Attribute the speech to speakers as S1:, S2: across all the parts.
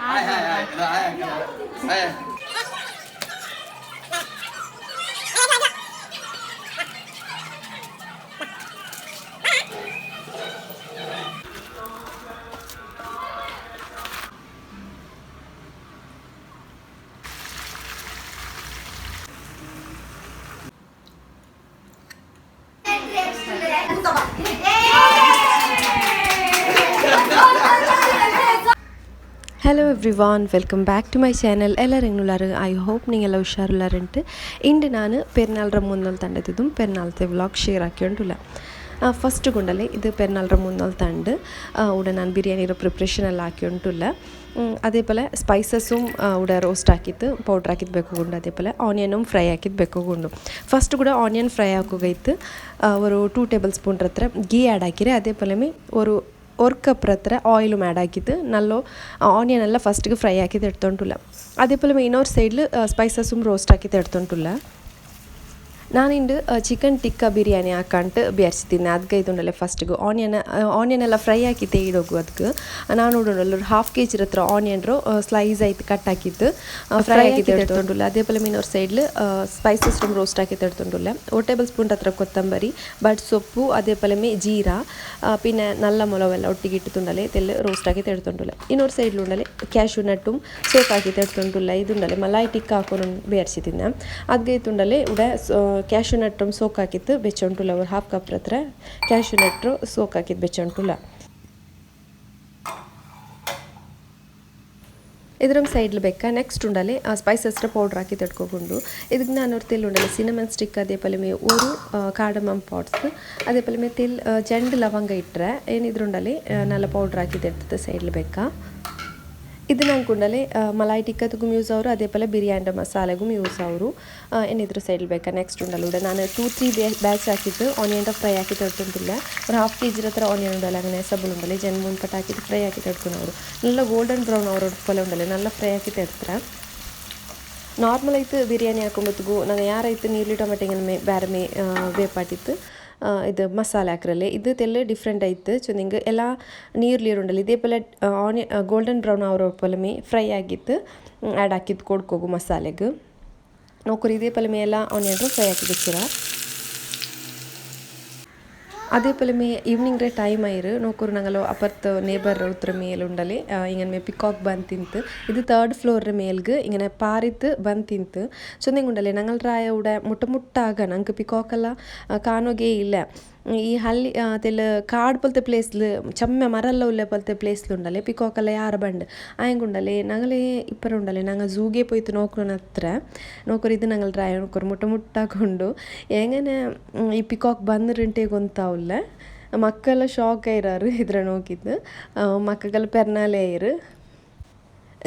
S1: 哎哎哎可爱
S2: 可爱哎 everyone welcome back to my channel എല്ലാവരും എങ്ങനെയുള്ളാറ് I hope നിങ്ങളെല്ലാം ഉഷാറുള്ളാറുണ്ട് ഇണ്ട് ഞാൻ പെരുന്നാളുടെ മുന്നൽ തണ്ടതിതും പെരുന്നാളത്തെ വ്ളോഗ് ഷെയർ ആക്കിയോണ്ടില്ല ಫಸ್ಟ್ ಗುಂಡಲ್ಲಿ ಇದು ಪೆರ್ನಾಲ್ರ ಮುನ್ನಲ್ ತಂಡು ಉಡ ನಾನು ಬಿರಿಯಾನಿರ ಪ್ರಿಪ್ರೇಷನ್ ಎಲ್ಲ ಹಾಕಿಯುಂಟುಲ್ಲ അതേപോലെ സ്പൈസസും ഇവിടെ റോസ്റ്റ് ആക്കിയിട്ട് പൗഡർ ആക്കിയിട്ട് വെക്കുകൊണ്ട് അതേപോലെ ഓണിയനും ഫ്രൈ ആക്കിയിട്ട് വെക്കുകൊണ്ട് ಫಸ್ಟ್ ಕೂಡ ಆನಿಯನ್ ಫ್ರೈ ಹಾಕೋಗೈತು ഒരു ಟೂ ಟೇಬಲ್ ಸ್ಪೂನ್ ಹತ್ರ ಗೀ ಆ್ಯಡ್ ಹಾಕಿರಿ അതേപോലെ ഒരു ഒരു ಅವ್ರಕ್ಕೆ ಹತ್ರ ಆಯಿಲ್ ಆ್ಯಡ್ ಹಾಕಿದ್ದು ನಲ್ಲೋ ಆನಿಯನ್ ಎಲ್ಲ ಫಸ್ಟಿಗೆ ಫ್ರೈ ಹಾಕಿದ್ದು ಎಡ್ತೊಂಟುಲ್ಲ അതേപോലെ മെയിൻ ഒരു സൈഡിൽ സ്പൈസസും റോസ്റ്റ് ആക്കി തരത്തോണ്ടുള്ള ನಾನಿಂದು ಚಿಕನ್ ಟಿಕ್ಕ ಬಿರಿಯಾನಿ ಹಾಕಂಡು ಬೇಯಿಸ್ತೀನಿ ಅದಕ್ಕೆ ಇದುಂಡಲ್ಲ ಫಸ್ಟ್ಗು ಆನಿಯನ್ ಆನಿಯನ್ ಎಲ್ಲ ಫ್ರೈ ಹಾಕಿ ತೆಗೆದೋಗು ಅದಕ್ಕೆ ನಾನು ಉಂಡಲ್ಲ ಹಾಫ್ ಕೆ ಜಿ ಹತ್ರ ಆನಿಯನ್ರು ಸ್ಲೈಸ್ ಆಯ್ತು ಕಟ್ ಹಾಕಿದ್ದು. ಫ್ರೈ ಹಾಕಿ ತೆಡ್ತೊಂಡುಲ್ಲ ಅದೇ ಪಲ್ಲ ಮೀನವ್ರ ಸೈಡ್ಲಿ ಸ್ಪೈಸಸ್ ರೂಮ್ ರೋಸ್ಟ್ ಹಾಕಿ ತೆಡ್ತೊಂಡುಲ್ಲ ಒ ಟೇಬಲ್ ಸ್ಪೂನ್ ಹತ್ರ ಕೊತ್ತಂಬರಿ ಬಟ್ ಸೊಪ್ಪು ಅದೇ ಪಲ್ಲಮೆ ಜೀರಾ പിന്നെ ರೋಸ್ಟ್ ಹಾಕಿ ഒട്ടിക്കി ಇನ್ನೊಂದು ಸೈಡ್ಲಿ റോസ്റ്റാക്കി ಕ್ಯಾಶು ഇന്നൊരു ಸೋಪ್ ಹಾಕಿ നട്ടും ಇದು തെടുത്തുണ്ടല്ലേ ಮಲಾಯಿ ಟಿಕ್ಕ ಹಾಕೊಂಡು ಬೇರ್ಸಿದ್ದೀನಿ ಅದಕ್ಕೆ ഇതുണ്ടല്ലേ ಉಡ ಒಂದು ಕ್ಯಾಶು ನಟ್ಟು ಸೋಕ್ ಹಾಕಿತ್ತು ಬೆಚ್ಚೊಂಟುಲ್ಲ ಅವ್ರು ಹಾಫ್ ಕಪ್ ಹತ್ರ ಕ್ಯಾಶು ನಟ್ಟು ಸೋಕ್ ಹಾಕಿದ್ದು ಬೆಚ್ಚೊಂಟುಲ್ಲ ಇದ್ರ ಸೈಡ್ಲಿ ಬೇಕಾ? ನೆಕ್ಸ್ಟ್ ಉಂಡಲೆ ಸ್ಪೈಸಸ್ ಪೌಡ್ರ್ ಹಾಕಿ ತಡ್ಕೊಂಡು ಇದಕ್ಕೆ ನಾನು ಅವ್ರ ತಿಲ್ ಉಂಡಲ್ಲಿ ಸಿನಮನ್ ಸ್ಟಿಕ್ ಅದೇ ಪಲಮೆ ಒಂದು ಕಾಡಮಮ್ ಪಾಟ್ಸ್ ಅದೇ ಪಲಮೆ ತಿಲ್ ಜಂಡ್ ಲವಂಗ ಇಟ್ಟರೆ ಏನಿದ್ರುಂಡಲೆ ನಲ್ಲ ಪೌಡ್ರ್ ಹಾಕಿ ತೆಡ್ತದೆ ಸೈಡ್ಲಿ ಬೇಕಾ? ಇದು ನಂಗೆ ಮಲಾಯಿ ಟಿಕ್ಕತ್ಗೂ ಯೂಸ್ ಅವರು ಅದೇ ಪಲೆ ಬಿರಿಯಾನಿ ಮಸಾಲೆಗೂ ಯೂಸ್ ಅವರು ಏನಿದ್ರು ಸೈಡ್ ಬೇಕಾ ನೆಕ್ಸ್ಟ್ ಉಂಡಲ್ಲ ನಾನು ಟೂ ತ್ರೀ ಬ್ಯಾಚ್ ಹಾಕಿದ್ದು ಆನಿಯನ್ ಫ್ರೈ ಹಾಕಿ ತಡ್ಕೊಂಡಿಲ್ಲ ಒಂದು ಹಾಫ್ ಕೆ ಜಿ ಹತ್ರ ಆನಿಯನ್ ಉಂಡಲ್ಲ അങ്ങനെ ಸಬಲ್ ಉಂಡಲ್ಲ ಜನ್ ಮುಂದ್ ಕಟ್ ಹಾಕಿದ್ದು ಫ್ರೈ ಹಾಕಿ ತಡ್ಕೊಂಡವರು നല്ല ಗೋಲ್ಡನ್ ಬ್ರೌನ್ ಅವರು ಪೊಲೆ ಉಂಡಲ್ಲ നല്ല ಫ್ರೈ ಹಾಕಿ ತೆಡ್ತಾರೆ ನಾರ್ಮಲ್ ಆಯ್ತು ಬಿರಿಯಾನಿ ಹಾಕೊಂಬತ್ತಿಗೂ ನಾನು ಯಾರಾಯ್ತು ನೀರ್ಲಿ ಟೊಮೆಟೊ ಮೇ ಬೇರೆ ಮೇ ಬೇಪಾಟಿತ್ತು ಇದು ಮಸಾಲೆ ഇത് ಇದು ತೆಲ್ಲ ಡಿಫ್ರೆಂಟ್ ಸೊ ಚೊಂದಿಂಗ್ ಎಲ್ಲ ನೀರ್ಲಿ ಉಂಡಲ್ಲ ಇದೇ ಪೋಲೆ ಆನಿಯನ್ ಗೋಲ್ಡನ್ ಬ್ರೌನ್ ಅವ್ರ ಪೊಲೆ ಮೇ ಫ್ರೈ ಆಗಿತ್ತು ಆ್ಯಡ್ ಹಾಕಿದ್ದು ಕೊಡ್ಕೋಗು ಮಸಾಲೆಗೆ. ನೋಕರು ಇದೇ ಪಲ್ಲ ಮೇ ಎಲ್ಲ ಆನಿಯನ್ ಫ್ರೈ ಹಾಕಿ ಬೆಚ್ಚಿರ ಅದೇ ಪಲಮೆ ಈವ್ನಿಂಗ್ ರೇ ಟೈಮ್ ಆಯಿರು ನೋಕುರು ನಂಗಲು ಅಪರ್ತ್ ನೇಬರ್ ಉತ್ತರ ಮೇಲ್ ಉಂಡಲೆ ಇಂಗನ್ ಮೇ ಪಿಕಾಕ್ ಬಂದ್ ತಿಂತು ಇದು ತರ್ಡ್ ಫ್ಲೋರ್ ಮೇಲ್ಗೆ ಇಂಗನೆ ಪಾರಿತ್ ಬಂದ್ ತಿಂತು ಚೊಂದಿಂಗ್ ಉಂಡಲೆ ನಂಗಲ್ ರಾಯ ಉಡ ಮುಟ್ಟ ಮುಟ್ಟಾಗ ನಂಗೆ ಪಿಕಾಕ್ ಎಲ್ಲ ಕಾಣೋಗೇ ಇಲ್ಲ ಈ ಹಳ್ಳಿ ತೆಲ್ ಕಾಡು ಪಲ್ತೆ ಪ್ಲೇಸ್ ಚಮ್ಮೆ ಮರಲ್ಲ ಉಳ್ಳೆ ಪಲ್ತೆ ಪ್ಲೇಸ್ ಉಂಡಲೆ ಪಿಕೋಕಲ್ಲ ಯಾರ ಬಂಡ್ ಆಯ್ಕೆ ಉಂಡಲೆ ನಂಗಲೇ ಇಪ್ಪರ ಉಂಡಲೆ ನಂಗೆ ಝೂಗೆ ಪೋಯ್ತು ನೋಕ್ರ ಹತ್ರ ನೋಕರು ಇದು ನಂಗೆ ಡ್ರೈ ನೋಕರು ಮುಟ್ಟ ಈ ಪಿಕಾಕ್ ಬಂದ್ರಂಟೆ ಗೊಂತಾ ಮಕ್ಕೆಲ್ಲ ಮಕ್ಕಳ ಶಾಕ್ ಆಯ್ರಾರು ಇದ್ರ ನೋಕಿದ್ದು ಮಕ್ಕಳ ಪೆರ್ನಾಲೆ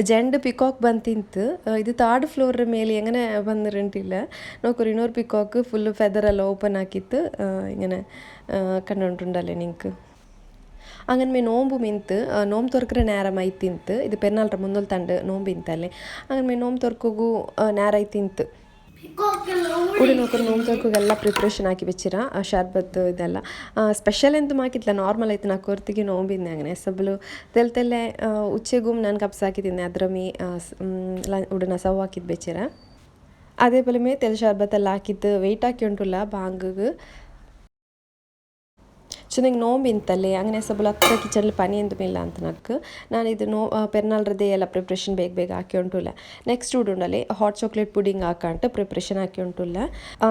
S2: ಜಂಡ್ ಪಿಕಾಕ್ ಬಂದು ತಿಂತು ಇದು ತಾರ್ಡ್ ಫ್ಲೋರ್ ಮೇಲೆ എങ്ങനെ ಬಂದಿರಂಟಿಲ್ಲ നോക്കൊരു ಇನ್ನೊರು ಪಿಕಾಕ್ ಫುಲ್ ಫೆದರ್ ಎಲ್ಲ ಓಪನ್ ಹಾಕಿತ್ತು ഇങ്ങനെ കണ്ടുകൊണ്ടുണ്ടല്ലേ നിങ്ങൾക്ക് അങ്ങനെ മേ നോമ്പ് മിന്ത് നോമ്പ് തുറക്കുന്ന നേരം ആയി തിന്ത് ഇത് പെരുന്നാളുടെ മുന്നിൽ തണ്ട് നോമ്പ് ഇന്തല്ലേ അങ്ങനെ മേ നോമ്പ് തുറക്കു നേരായി തിന്ത് ಕೂಡ ನೋಕೊಂಡು ನೋವು ತೋರ್ಕೋಗೆಲ್ಲ ಪ್ರಿಪ್ರೇಷನ್ ಹಾಕಿ ಬೆಚ್ಚಿರ? ಶರ್ಬತ್ ಇದೆಲ್ಲ. ಸ್ಪೆಷಲ್ ಎಂತ ಹಾಕಿದ್ಲ ನಾರ್ಮಲ್ ಐತೆ ನಾ ಕೊರ್ತಿಗೆ ನೋಂಬಿದ್ದೆ ಹಂಗೆ ಸಬ್ಲು ತೆಲ್ ತೆಲ್ಲೆ ಉಚ್ಚೆಗೂಮ್ ನಾನು ಕಪ್ಸ್ ಹಾಕಿದ್ದೀನಿ ಅದ್ರ ಮೀ ಉಡನ ಸವ್ ಹಾಕಿದ್ದು ಬೆಚ್ಚಿರ? ಅದೇ ಬಲಮೇ ತೆಲ್ ಶರ್ಬತ್ತೆಲ್ಲ ಹಾಕಿದ್ದು ವೆಯ್ಟ್ ಹಾಕಿ ಉಂಟುಲ್ಲ ಬಾಂಗ್ಗೆ. ಸೊ ನಂಗೆ ನೋವು ಇಂತಲ್ಲೇ അങ്ങനെ ಸಬಲ ಹತ್ರ ಕಿಚನ್ಲಿ ಪನಿ ಎಂತ ಇಲ್ಲ ಅಂತ ನಕ್ಕು ನಾನು ಇದು ನೋ ಪೆರ್ನಾಲ್ರದ್ದೇ ಎಲ್ಲ ಪ್ರಿಪ್ರೇಷನ್ ಬೇಗ ಬೇಗ ಹಾಕಿ ಉಂಟುಲ್ಲ ನೆಕ್ಸ್ಟ್ ಉಡುಂಡಲ್ಲಿ ಹಾಟ್ ಚಾಕ್ಲೇಟ್ ಪುಡಿಂಗ್ ಹಾಕಂಟು ಪ್ರಿಪ್ರೇಷನ್ ಹಾಕಿ ಉಂಟುಲ್ಲ